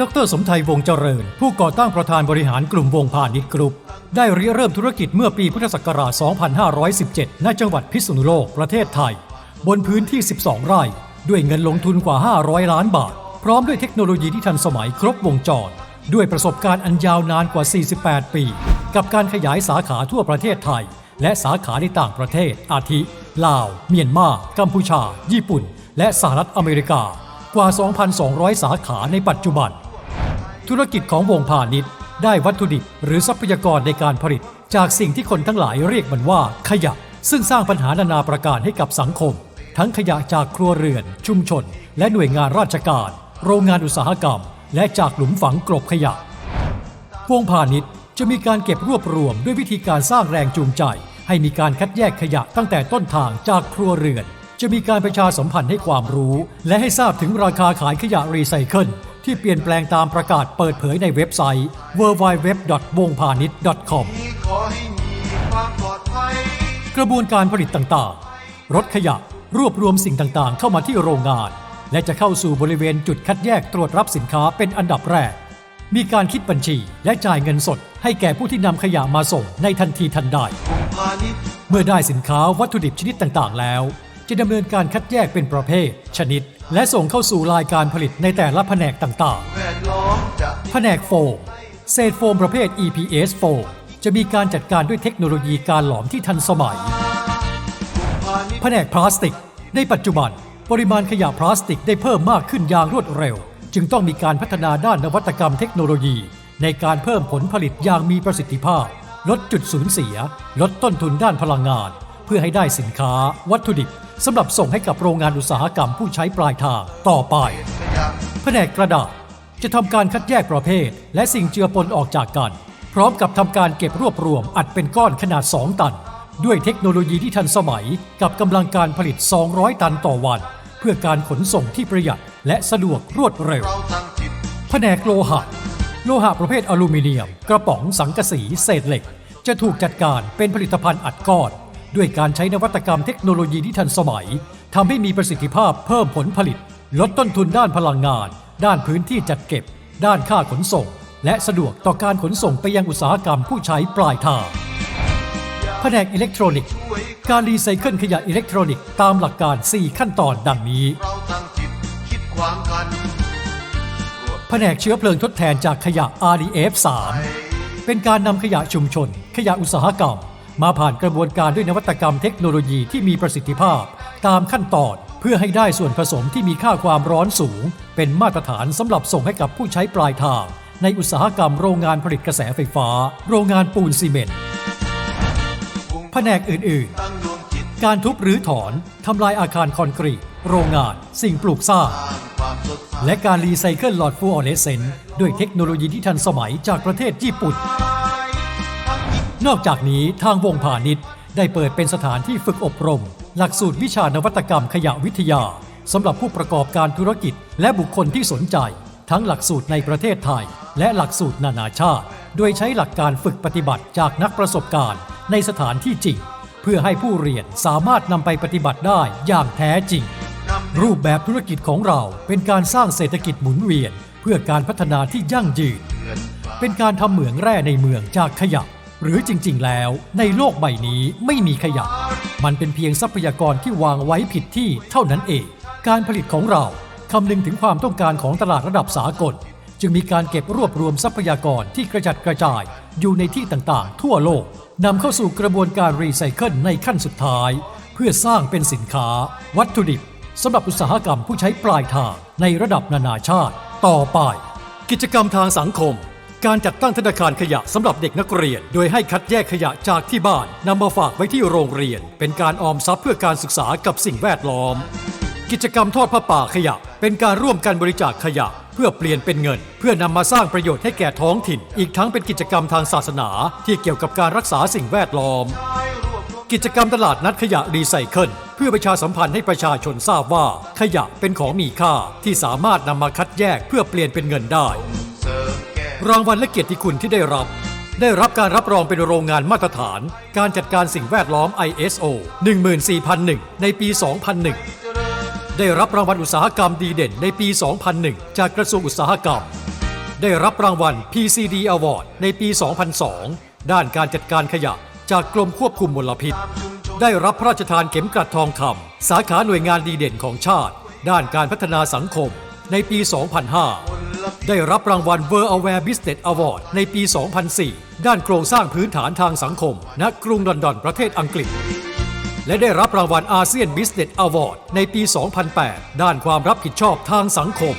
ดรสมไทยวงเจริญ ผู้ก่อตั้งประธานบริหารกลุ่มวงพาณิชย์กรุ๊ป ได้ริเริ่มธุรกิจเมื่อปีพุทธศักราช 2517 ณ จังหวัดพิษณุโลก ประเทศไทย บนพื้นที่ 12 ไร่ ด้วยเงินลงทุนกว่า 500 ล้านบาท พร้อมด้วยเทคโนโลยีที่ทันสมัยครบวงจร ด้วยประสบการณ์อันยาวนานกว่า 48 ปี กับการขยายสาขาทั่วประเทศไทย และสาขาในต่างประเทศ อาทิ ลาว เมียนมา กัมพูชา ญี่ปุ่น และสหรัฐอเมริกากว่า 2,200 สาขาในปัจจุบัน ธุรกิจของวงพาณิชย์ ได้วัตถุดิบหรือทรัพยากรในการผลิต จากสิ่งที่คนทั้งหลายเรียกมันว่าขยะ ซึ่งสร้างปัญหานานาประการให้กับสังคม ทั้งขยะจากครัวเรือน ชุมชน และหน่วยงานราชการ โรงงานอุตสาหกรรม และจากหลุมฝังกลบขยะ วงพาณิชย์จะมีการเก็บรวบรวมด้วยวิธีการสร้างแรงจูงใจ ให้มีการคัดแยกขยะตั้งแต่ต้นทางจากครัวเรือน จะมีการประชาสัมพันธ์ให้ความรู้ และให้ทราบถึงราคาขายขยะรีไซเคิล ที่เปลี่ยนแปลงตามประกาศเปิดเผยในเว็บไซต์ www.wongpanish.com กระบวนการผลิตต่างๆ รถขยะรวบรวมสิ่งต่างๆ เข้ามาที่โรงงาน และจะเข้าสู่บริเวณจุดคัดแยกตรวจรับสินค้าเป็นอันดับแรก มีการคิดบัญชีและจ่ายเงินสด ให้แก่ผู้ที่นำขยะมาส่งในทันทีทันใด เมื่อได้สินค้าวัตถุดิบชนิดต่างๆ แล้ว จะดำเนินการคัดแยกเป็นประเภท ชนิด และส่งเข้าสู่รายการผลิตในแต่ละแผนกต่างๆ แผนกโฟมเศษโฟมประเภท EPS โฟมจะมีการจัดการด้วยเทคโนโลยีการหลอมที่ทันสมัย แผนกพลาสติก ในปัจจุบัน ปริมาณขยะพลาสติกได้เพิ่มมากขึ้นอย่างรวดเร็ว จึงต้องมีการพัฒนาด้านนวัตกรรมเทคโนโลยี ในการเพิ่มผลผลิตอย่างมีประสิทธิภาพ ลดจุดสูญเสีย ลดต้นทุนด้านพลังงาน เพื่อให้ได้สินค้า วัตถุดิบ สำหรับส่งให้กับโรงงานอุตสาหกรรมผู้ใช้ปลายทางต่อไป แผนกกระดาษจะทำการคัดแยกประเภท และสิ่งเจือปนออกจากกัน พร้อมกับทำการเก็บรวบรวมอัดเป็นก้อนขนาด 2 ตัน ด้วยเทคโนโลยีที่ทันสมัยกับกำลังการผลิต 200 ตันต่อวัน เพื่อการขนส่งที่ประหยัดและสะดวกรวดเร็ว แผนกโลหะ โลหะประเภทอลูมิเนียม กระป๋องสังกะสีเศษเหล็ก จะถูกจัดการเป็นผลิตภัณฑ์อัดก้อน ด้วยการใช้นวัตกรรมเทคโนโลยีที่ทันสมัยทำให้มีประสิทธิภาพเพิ่มผลผลิต ลดต้นทุนด้านพลังงาน ด้านพื้นที่จัดเก็บ ด้านค่าขนส่ง และสะดวกต่อการขนส่งไปยังอุตสาหกรรมผู้ใช้ปลายทางแผนกอิเล็กทรอนิกส์ การรีไซเคิลขยะอิเล็กทรอนิกส์ตามหลักการ 4 ขั้นตอนดังนี้แผนกเชื้อเพลิงทดแทนจากขยะ RDF 3เป็นการนำขยะชุมชน ขยะอุตสาหกรรม มาผ่านกระบวนการด้วยนวัตกรรมเทคโนโลยีที่มีประสิทธิภาพ ตามขั้นตอนเพื่อให้ได้ส่วนผสมที่มีค่าความร้อนสูง เป็นมาตรฐานสำหรับส่งให้กับผู้ใช้ปลายทาง ในอุตสาหกรรมโรงงานผลิตกระแสไฟฟ้า โรงงานปูนซีเมนต์แผนกอื่นๆ การทุบหรือถอนทำลายอาคารคอนกรีต โรงงาน สิ่งปลูกสร้าง และการรีไซเคิลหลอดฟลูออเรสเซนต์ด้วยเทคโนโลยีที่ทันสมัยจากประเทศญี่ปุ่น นอกจากนี้ทางวงพาณิชย์ ได้เปิดเป็นสถานที่ฝึกอบรม หลักสูตรวิชานวัตกรรมขยะวิทยาสำหรับผู้ประกอบการธุรกิจ และบุคคลที่สนใจ ทั้งหลักสูตรในประเทศไทย และหลักสูตรนานาชาติ โดยใช้หลักการฝึกปฏิบัติจากนักประสบการณ์ ในสถานที่จริง เพื่อให้ผู้เรียนสามารถนำไปปฏิบัติได้อย่างแท้จริง รูปแบบธุรกิจของเราเป็นการสร้างเศรษฐกิจหมุนเวียน เพื่อการพัฒนาที่ยั่งยืน เป็นการทำเหมืองแร่ในเมืองจากขยะ หรือจริงๆ แล้วในโลกใบนี้ไม่มีขยะ มันเป็นเพียงทรัพยากรที่วางไว้ผิดที่เท่านั้นเอง การผลิตของเราคำนึงถึงความต้องการของตลาดระดับสากล จึงมีการเก็บรวบรวมทรัพยากรที่กระจัดกระจาย อยู่ในที่ต่างๆ ทั่วโลกนำเข้าสู่กระบวนการรีไซเคิลในขั้นสุดท้าย เพื่อสร้างเป็นสินค้า วัตถุดิบสำหรับอุตสาหกรรมผู้ใช้ปลายทางในระดับนานาชาติ ต่อไป กิจกรรมทางสังคม การจัดตั้งธนาคารขยะสำหรับเด็กนักเรียน โดยให้คัดแยกขยะจากที่บ้านนำมาฝากไว้ที่โรงเรียน เป็นการออมทรัพย์เพื่อการศึกษากับสิ่งแวดล้อม กิจกรรมทอดผ้าป่าขยะ เป็นการร่วมกันบริจาคขยะ เพื่อเปลี่ยนเป็นเงิน เพื่อนำมาสร้างประโยชน์ให้แก่ท้องถิ่น อีกทั้งเป็นกิจกรรมทางศาสนา ที่เกี่ยวกับการรักษาสิ่งแวดล้อม กิจกรรมตลาดนัดขยะรีไซเคิลเพื่อประชาสัมพันธ์ให้ประชาชนทราบว่า ขยะเป็นของมีค่าที่สามารถนำมาคัดแยกเพื่อเปลี่ยนเป็นเงินได้ รางวัลและเกียรติคุณที่ได้รับ ได้รับการรับรองเป็นโรงงานมาตรฐาน การจัดการสิ่งแวดล้อม ISO 14001 ในปี 2001 ได้รับรางวัลอุตสาหกรรมดีเด่นในปี 2001 จากกระทรวงอุตสาหกรรม ได้รับรางวัล PCD Award ในปี 2002 ด้านการจัดการขยะจากกรมควบคุมมลพิษ ได้รับพระราชทานเข็มกลัดทองคำสาขาหน่วยงานดีเด่นของชาติ ด้านการพัฒนาสังคมในปี 2005 ได้รับรางวัล World Aware Business Award ในปี 2004 ด้านโครงสร้างพื้นฐานทางสังคม ณ กรุงลอนดอนประเทศอังกฤษ และได้รับรางวัลอาเซียน Business Award ในปี 2008 ด้านความรับผิดชอบทางสังคม